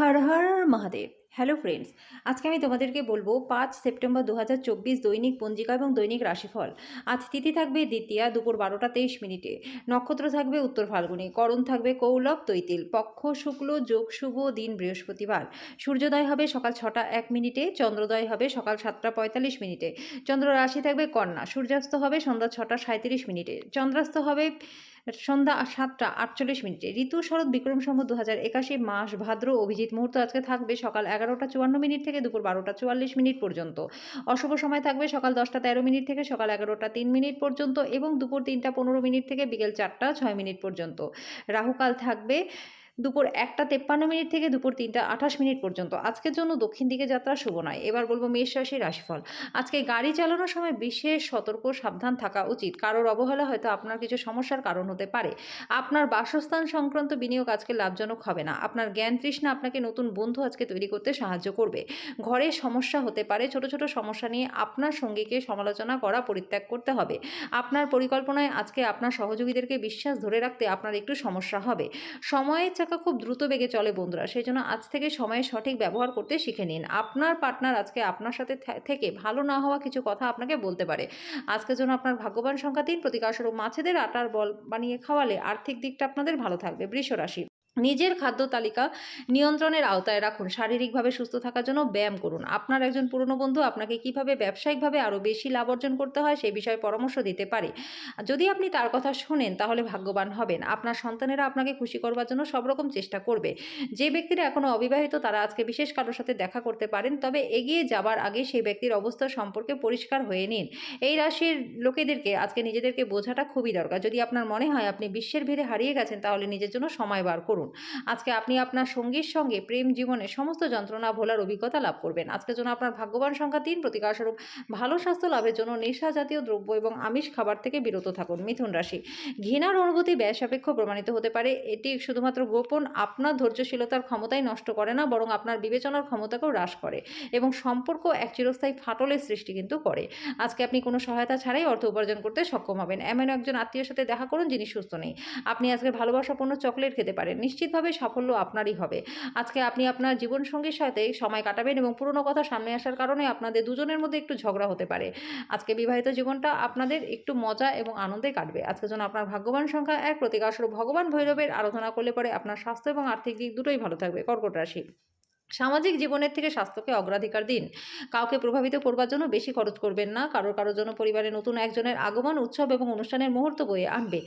हर हर Mahadev. Hello friends আজকে আমি তোমাদেরকে বলব পাঁচ সেপ্টেম্বর দু হাজার চব্বিশ দৈনিক পঞ্জিকা এবং দৈনিক রাশিফল। আজ তিথি থাকবে দ্বিতীয়া, দুপুর বারোটা তেইশ মিনিটে। নক্ষত্র থাকবে উত্তর ফাল্গুনি, করণ থাকবে কৌলভ তৈতিল। পক্ষ, শুক্ল, যোগ, শুভ দিন, বৃহস্পতিবার। সূর্যোদয় হবে সকাল ছটা এক মিনিটে, চন্দ্রোদয় হবে সকাল সাতটা পঁয়তাল্লিশ মিনিটে। চন্দ্র রাশি থাকবে কন্যা, সূর্যাস্ত হবে সন্ধ্যা ছটা সাঁত্রিশ মিনিটে। চন্দ্রাস্ত হবে সন্ধ্যা সাতটা আটচল্লিশ মিনিটে। ঋতু শরৎ বিক্রম সম্ভব দু হাজার একাশি মাস ভাদ্র অভিজিৎ মুহূর্ত আজকে থাকবে সকাল এগারোটা চুয়ান্ন মিনিট থেকে দুপুর বারোটা চুয়াল্লিশ মিনিট পর্যন্ত। অশুভ সময় থাকবে সকাল দশটা তেরো মিনিট থেকে সকাল এগারোটা তিন মিনিট পর্যন্ত এবং দুপুর তিনটা পনেরো মিনিট থেকে বিকেল চারটা ছয় মিনিট পর্যন্ত। রাহুকাল থাকবে দুপুর একটা তেপ্পান্ন মিনিট থেকে দুপুর তিনটা আঠাশ মিনিট পর্যন্ত। আজকের জন্য দক্ষিণ দিকে যাত্রা শুভ নয়। এবার বলব মেষ রাশি রাশিফল। আজকে গাড়ি চালানোর সময় বিশেষ সতর্ক, সাবধান থাকা উচিত। কারোর অবহেলা হয়তো আপনার কিছু সমস্যার কারণ হতে পারে। আপনার বাসস্থান সংক্রান্ত বিনিয়োগ আজকে লাভজনক হবে না। আপনার জ্ঞান তৃষ্ণা আপনাকে নতুন বন্ধু আজকে তৈরি করতে সাহায্য করবে। ঘরে সমস্যা হতে পারে। ছোট ছোট সমস্যা নিয়ে আপনার সঙ্গীকে সমালোচনা করা পরিত্যাগ করতে হবে। আপনার পরিকল্পনায় আজকে আপনার সহযোগীদেরকে বিশ্বাস ধরে রাখতে আপনার একটু সমস্যা হবে। সময়ের চাকা খুব দ্রুত বেগে চলে বন্ধুরা সেই জন্য আজ থেকে সময়ের সঠিক ব্যবহার করতে শিখে নিন। আপনার পার্টনার আজকে আপনার সাথে থেকে ভালো না হওয়া কিছু কথা আপনাকে বলতে পারে। আজকের জন্য আপনার ভাগ্যবান সংখ্যা তিন প্রতিকারস্বরূপ মাছেদের আটার বল বানিয়ে খাওয়ালে আর্থিক দিকটা আপনাদের ভালো থাকবে। বৃষ রাশি নিজের খাদ্য তালিকা নিয়ন্ত্রণের আওতায় রাখুন। শারীরিকভাবে সুস্থ থাকার জন্য ব্যায়াম করুন। আপনার একজন পুরনো বন্ধু আপনাকে কীভাবে ব্যবসায়িকভাবে আরও বেশি লাভ অর্জন করতে হয় সেই বিষয়ে পরামর্শ দিতে পারে। যদি আপনি তার কথা শোনেন, তাহলে ভাগ্যবান হবেন। আপনার সন্তানেরা আপনাকে খুশি করবার জন্য সব রকম চেষ্টা করবে। যে ব্যক্তিরা এখনও অবিবাহিত, তারা আজকে বিশেষ কারোর সাথে দেখা করতে পারেন। তবে এগিয়ে যাবার আগে সেই ব্যক্তির অবস্থা সম্পর্কে পরিষ্কার হয়ে নিন। এই রাশির লোকেদেরকে, আজকে নিজেদেরকে বোঝাটা খুবই দরকার। যদি আপনার মনে হয় আপনি বিশ্বের ভিড়ে হারিয়ে গেছেন, তাহলে নিজের জন্য সময় বার করুন। আজকে আপনি আপনার সঙ্গীর সঙ্গে প্রেম জীবনে সমস্ত যন্ত্রণা ভোলার অভিজ্ঞতা লাভ করবেন। আজকের জন্য আপনার ভাগ্যবান সংখ্যা তিন। প্রতিকারস্বরূপ ভালো স্বাস্থ্য, লাভের জন্য নেশা জাতীয় দ্রব্য এবং আমিষ খাবার থেকে বিরত থাকুন। মিথুন রাশি, ঘৃণার অনুভূতি ব্যয় সাপেক্ষ প্রমাণিত হতে পারে। এটি শুধুমাত্র গোপন আপনার ধৈর্যশীলতার ক্ষমতাই নষ্ট করে না, বরং আপনার বিবেচনার ক্ষমতাকেও হ্রাস করে এবং সম্পর্ক এক চিরস্থায়ী ফাটলের সৃষ্টি কিন্তু করে। আজকে আপনি কোনো সহায়তা ছাড়াই অর্থ উপার্জন করতে সক্ষম হবেন। এমন একজন আত্মীয়ের সাথে দেখা করুন যিনি সুস্থ নেই। আপনি আজকে ভালোবাসাপূর্ণ চকলেট খেতে পারেন নিশ্চিতভাবে সাফল্য আপনারই হবে। আজকে আপনি আপনার জীবনসঙ্গীর সাথে সময় কাটাবেন এবং পুরনো কথা সামনে আসার কারণে আপনাদের দুজনের মধ্যে একটু ঝগড়া হতে পারে। আজকে বিবাহিত জীবনটা আপনাদের একটু মজা এবং আনন্দে কাটবে। আজকে যেন আপনার ভাগ্যবান সংখ্যা এক। প্রতিকারস্বরূপ ভগবান ভৈরবের আরাধনা করলে পরে আপনার স্বাস্থ্য এবং আর্থিক দিক দুটোই ভালো থাকবে। কর্কট রাশি। সামাজিক জীবনের থেকে স্বাস্থ্যকে অগ্রাধিকার দিন। কাউকে প্রভাবিত করবার জন্য বেশি খরচ করবেন না। কারোর কারোর জন্য পরিবারে নতুন একজনের আগমন, উৎসব এবং অনুষ্ঠানের মুহূর্ত বয়ে আনবে।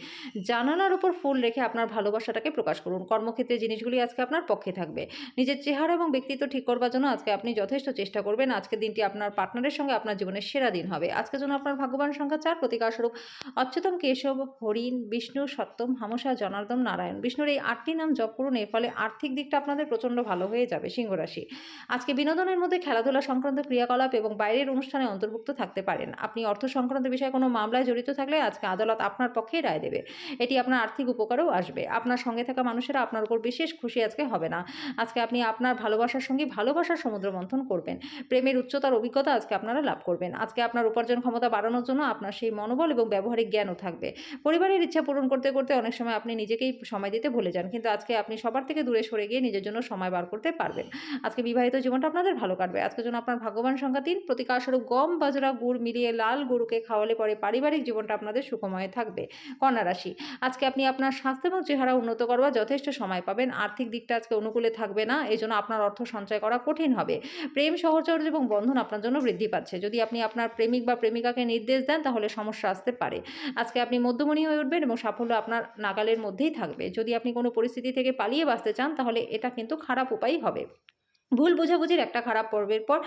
জানালার উপর ফুল রেখে আপনার ভালোবাসাটাকে প্রকাশ করুন। কর্মক্ষেত্রে জিনিসগুলি আজকে আপনার পক্ষে থাকবে। নিজের চেহারা এবং ব্যক্তিত্ব ঠিক করবার জন্য আজকে আপনি যথেষ্ট চেষ্টা করবেন। আজকের দিনটি আপনার পার্টনারের সঙ্গে আপনার জীবনের সেরা দিন হবে। আজকের জন্য আপনার ভাগ্যবান সংখ্যা চার প্রতিকারস্বরূপ অচ্যুতম কেশব, হরিণ, বিষ্ণু সত্যম হামসা, জনার্দন, নারায়ণ। বিষ্ণুর এই আটটি নাম জপ করুন। এর ফলে আর্থিক দিকটা আপনাদের প্রচণ্ড ভালো হয়ে যাবে। সিংহ রাশি আজকে বিনোদনের মধ্যে খেলাধুলা সংক্রান্ত ক্রিয়াকলাপ এবং বাইরের অনুষ্ঠানে অন্তর্ভুক্ত থাকতে পারেন। আপনি অর্থ সংক্রান্ত বিষয়ে কোনো মামলায় জড়িত থাকলে আজকে আদালত আপনার পক্ষেই রায় দেবে। এটি আপনার আর্থিক উপকারেও আসবে। আপনার সঙ্গে থাকা মানুষেরা আপনার উপর বিশেষ খুশি আজকে হবে না। আজকে আপনি আপনার ভালোবাসার সঙ্গে ভালোবাসার সমুদ্র মন্থন করবেন। প্রেমের উচ্চতার অভিজ্ঞতা আজকে আপনারা লাভ করবেন। আজকে আপনার উপার্জন ক্ষমতা বাড়ানোর জন্য আপনার সেই মনোবল এবং ব্যবহারিক জ্ঞানও থাকবে। পরিবারের ইচ্ছা পূরণ করতে করতে অনেক সময় আপনি নিজেকেই সময় দিতে ভুলে যান। কিন্তু আজকে আপনি সবার থেকে দূরে সরে গিয়ে নিজের জন্য সময় বার করতে পারবেন। আজকে বিবাহিত জীবনটা আপনাদের ভালো কাটবে। আজকের জন্য আপনার ভাগ্যবান সংখ্যা তিন প্রতিকারস্বরূপ গম, বাজরা, গুড় মিলিয়ে লাল গরুকে খাওয়ালে পরে পারিবারিক জীবনটা আপনাদের সুখময় থাকবে। কন্যা রাশি, আজকে আপনি আপনার স্বাস্থ্য এবং চেহারা উন্নত করবার যথেষ্ট সময় পাবেন। আর্থিক দিকটা আজকে অনুকূলে থাকবে না এই জন্য আপনার অর্থ সঞ্চয় করা কঠিন হবে। প্রেম, সহচর্য এবং বন্ধন আপনার জন্য বৃদ্ধি পাচ্ছে। যদি আপনি আপনার প্রেমিক বা প্রেমিকাকে নির্দেশ দেন, তাহলে সমস্যা আসতে পারে। আজকে আপনি মধ্যমণি হয়ে উঠবেন এবং সাফল্য আপনার নাগালের মধ্যেই থাকবে। যদি আপনি কোনো পরিস্থিতি থেকে পালিয়ে বাঁচতে চান, তাহলে এটা কিন্তু খারাপ উপায় হবে। ভুল বোঝাবুঝির একটা খারাপ পর্বের পর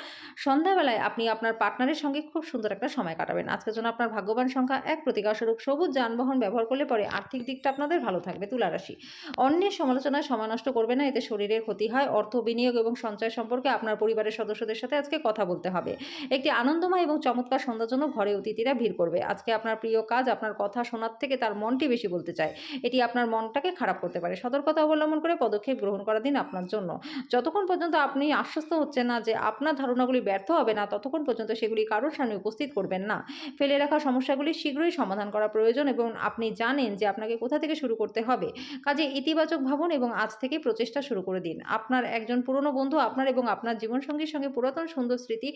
সন্ধ্যাবেলায় আপনি আপনার পার্টনারের সঙ্গে খুব সুন্দর একটা সময় কাটাবেন। আজকের জন্য আপনার ভাগ্যবান সংখ্যা এক প্রতিকারস্বরূপ সবুজ যানবাহন ব্যবহার করলে পরে আর্থিক দিকটা আপনাদের ভালো থাকবে, তুলারাশি। অন্যের সমালোচনায় সময় নষ্ট করবে না, এতে শরীরের ক্ষতি হয়, অর্থ বিনিয়োগ এবং সঞ্চয় সম্পর্কে আপনার পরিবারের সদস্যদের সাথে আজকে কথা বলতে হবে। একটি আনন্দময় এবং চমৎকার সন্ধ্যার জন্য ঘরে অতিথিরা ভিড় করবে। আজকে আপনার প্রিয় কাজ আপনার কথা শোনার থেকে তার মনটি বেশি বলতে চায়। এটি আপনার মনটাকে খারাপ করতে পারে। সতর্কতা অবলম্বন করে পদক্ষেপ গ্রহণ করা দিন আপনার জন্য। যতক্ষণ পর্যন্ত আপনি আশ্বস্ত হচ্ছেন না যে আপনার ধারণাগুলি ব্যর্থ হবে না, ততক্ষণ পর্যন্ত সেগুলি কারোর সামনে উপস্থিত করবেন না। ফেলে রাখা সমস্যাগুলি শীঘ্রই সমাধান করা প্রয়োজন এবং আপনি জানেন যে আপনাকে কোথা থেকে শুরু করতে হবে। কাজে ইতিবাচক ভাবুন এবং আজ থেকে প্রচেষ্টা শুরু করে দিন। আপনার একজন পুরনো বন্ধু আপনার এবং আপনার জীবনসঙ্গীর সঙ্গে পুরাতন সুন্দর স্মৃতি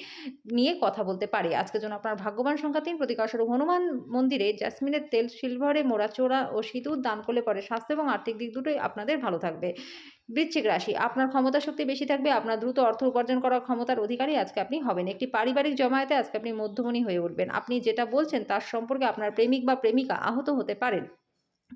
নিয়ে কথা বলতে পারে। আজকের জন্য আপনার ভাগ্যবান সংখ্যা তিন প্রতিকারস্বরূপ হনুমান মন্দিরে জ্যাসমিনের তেল, সিলভারে মোড়া, চোরা ও সিঁদুর দান করলে পরে স্বাস্থ্য এবং আর্থিক দিক দুটোই আপনাদের ভালো থাকবে। বৃশ্চিক রাশি। আপনার ক্ষমতা শক্তি বেশি থাকবে, আপনার দ্রুত অর্থ উপার্জন করার ক্ষমতার অধিকারী আজকে আপনি হবেন। একটি পারিবারিক জমায়েতে আজকে আপনি মধ্যমণি হয়ে উঠবেন। আপনি যেটা বলছেন তার সম্পর্কে আপনার প্রেমিক বা প্রেমিকা আহত হতে পারেন।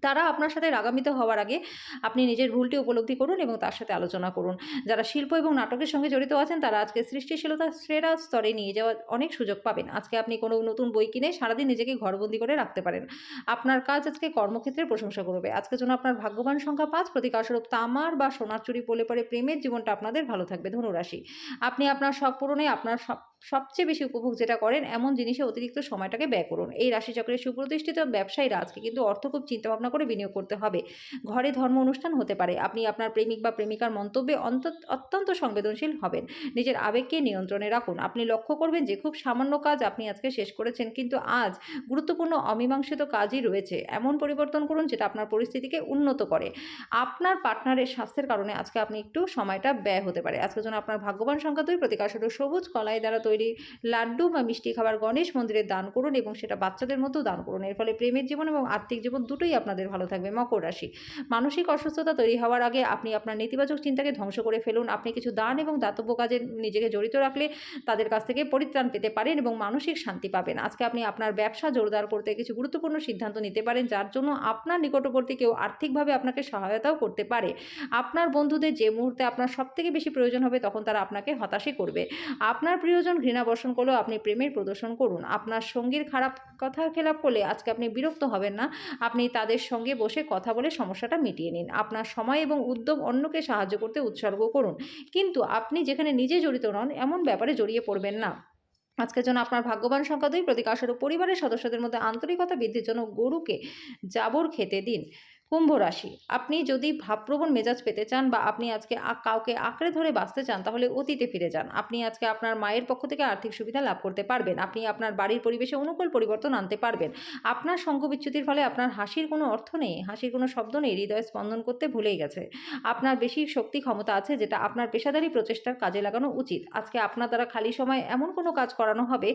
তারা আপনার সাথে রাগান্বিত হওয়ার আগে আপনি নিজের ভুলটি উপলব্ধি করুন এবং তার সাথে আলোচনা করুন। যারা শিল্প এবং নাটকের সঙ্গে জড়িত আছেন, তারা আজকে সৃষ্টিশীলতা সেরা স্তরে নিয়ে যাওয়ার অনেক সুযোগ পাবেন। আজকে আপনি কোনো নতুন বই কিনে সারাদিন নিজেকে ঘরবন্দি করে রাখতে পারেন। আপনার কাজ আজকে কর্মক্ষেত্রে প্রশংসা করবে। আজকের জন্য আপনার ভাগ্যবান সংখ্যা পাঁচ প্রতিকারস্বরূপ তামার বা সোনার চুরি পলে পরে প্রেমের জীবনটা আপনাদের ভালো থাকবে। ধনুরাশি, আপনি আপনার শখ পূরণে আপনার সব সবচেয়ে বেশি উপভোগ যেটা করেন, এমন জিনিসে অতিরিক্ত সময়টাকে ব্যয় করুন। এই রাশিচক্রের সুপ্রতিষ্ঠিত ব্যবসায়ীরা আজকে কিন্তু অর্থ খুব চিন্তাভাবনা করে বিনিয়োগ করতে হবে। ঘরে ধর্ম অনুষ্ঠান হতে পারে। আপনি আপনার প্রেমিক বা প্রেমিকার মন্তব্যে অত্যন্ত সংবেদনশীল হবেন। নিজের আবেগকে নিয়ন্ত্রণে রাখুন। আপনি লক্ষ্য করবেন যে, খুব সামান্য কাজ আপনি আজকে শেষ করেছেন, কিন্তু আজ গুরুত্বপূর্ণ অমীমাংসিত কাজই রয়েছে। এমন পরিবর্তন করুন যেটা আপনার পরিস্থিতিকে উন্নত করে। আপনার পার্টনারের স্বাস্থ্যের কারণে আজকে আপনি একটু সময়টা ব্যয় হতে পারে। আজকের জন্য আপনার ভাগ্যবান সংখ্যা দুই প্রতিকাশত সবুজ, কলাই দ্বারা লাড্ডু বা মিষ্টি খাবার গণেশ মন্দিরে দান করুন এবং সেটা বাচ্চাদের মধ্যেও দান করুন। এর ফলে প্রেমের জীবন এবং আর্থিক জীবন দুটোই আপনাদের ভালো থাকবে মকর রাশি। মানসিক অসুস্থতা তৈরি হওয়ার আগে আপনি আপনার নেতিবাচক চিন্তাকে ধ্বংস করে ফেলুন। আপনি কিছু দান এবং দাতব্য কাজে নিজেকে জড়িত রাখলে তাদের কাছ থেকে পরিত্রাণ পেতে পারেন এবং মানসিক শান্তি পাবেন। আজকে আপনি আপনার ব্যবসা জোরদার করতে কিছু গুরুত্বপূর্ণ সিদ্ধান্ত নিতে পারেন, যার জন্য আপনার নিকটবর্তী কেউ আর্থিকভাবে আপনাকে সহায়তাও করতে পারে। আপনার বন্ধুদের যে মুহূর্তে আপনার সবথেকে বেশি প্রয়োজন হবে তখন তারা আপনাকে হতাশই করবে। আপনার প্রিয়জন ঘৃণা বর্ষণ করলেও আপনি প্রেমের প্রদর্শন করুন। আপনার সঙ্গীর খারাপ কথা খেলাপ করলে আজকে আপনি বিরক্ত হবেন না। আপনি তাদের সঙ্গে বসে কথা বলে সমস্যাটা মিটিয়ে নিন। আপনার সময় এবং উদ্যোগ অন্যকে সাহায্য করতে উৎসর্গ করুন। কিন্তু আপনি যেখানে নিজে জড়িত নন, এমন ব্যাপারে জড়িয়ে পড়বেন না। আজকের জন্য আপনার ভাগ্যবান সংখ্যা দুই প্রতিকাশস্বরূপ পরিবারের সদস্যদের মধ্যে আন্তরিকতা বৃদ্ধির জন্য গরুকে জাবর খেতে দিন। কুম্ভ রাশি। আপনি যদি ভাবপ্রবণ মেজাজ পেতে চান বা আপনি আজকে কাউকে আঁকড়ে ধরে বাঁচতে চান, তাহলে অতীতে ফিরে যান। আপনি আজকে আপনার মায়ের পক্ষ থেকে আর্থিক সুবিধা লাভ করতে পারবেন। আপনি আপনার বাড়ির পরিবেশে অনুকূল পরিবর্তন আনতে পারবেন। আপনার সঙ্গ বিচ্যুতির ফলে আপনার হাসির কোনো অর্থ নেই, হাসির কোনো শব্দ নেই, হৃদয় স্পন্দন করতে ভুলেই গেছে। আপনার বেশি শক্তি ক্ষমতা আছে যেটা আপনার পেশাদারি প্রচেষ্টার কাজে লাগানো উচিত। আজকে আপনার দ্বারা খালি সময় এমন কোনো কাজ করানো হবে,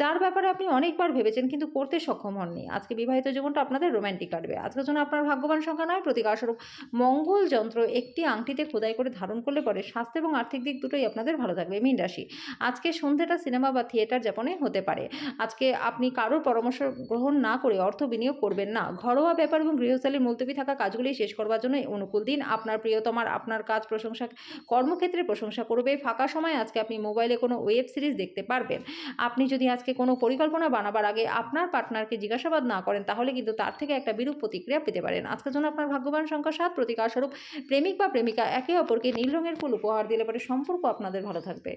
যার ব্যাপারে আপনি অনেকবার ভেবেছেন কিন্তু করতে সক্ষম হননি। আজকে বিবাহিত জীবনটা আপনাদের রোম্যান্টিক কাটবে। আজকের জন্য আপনার ভাগ্যবান সংখ্যা নয়, প্রতিকারস্বরূপ মঙ্গল যন্ত্র একটি আংটিতে খোদাই করে ধারণ করলে পরে স্বাস্থ্য এবং আর্থিক দিক দুটোই আপনাদের ভালো থাকবে। মীন রাশি, আজকে সন্ধ্যেটা সিনেমা বা থিয়েটার যাপনে হতে পারে। আজকে আপনি কারোর পরামর্শ গ্রহণ না করে অর্থ বিনিয়োগ করবেন না। ঘরোয়া ব্যাপার এবং গৃহস্থালীর মুলতবি থাকা কাজগুলি শেষ করবার জন্য অনুকূল দিন। আপনার প্রিয়তমার আপনার কাজ প্রশংসা, কর্মক্ষেত্রে প্রশংসা করবে। ফাঁকা সময় আজকে আপনি মোবাইলে কোনো ওয়েব সিরিজ দেখতে পারবেন। আপনি যদি আজকে কোনো পরিকল্পনা বানাবার আগে আপনার পার্টনারকে জিজ্ঞাসাবাদ না করেন, তাহলে কিন্তু তার থেকে একটা বিরূপ প্রতিক্রিয়া পেতে পারেন। আজকের জন্য আপনার ভাগ্যবান সংখ্যা সাত প্রতিকারস্বরূপ প্রেমিক বা প্রেমিকা একে অপরকে নীল রঙের ফুল উপহার দিলে পরে সম্পর্ক আপনাদের ভালো থাকবে।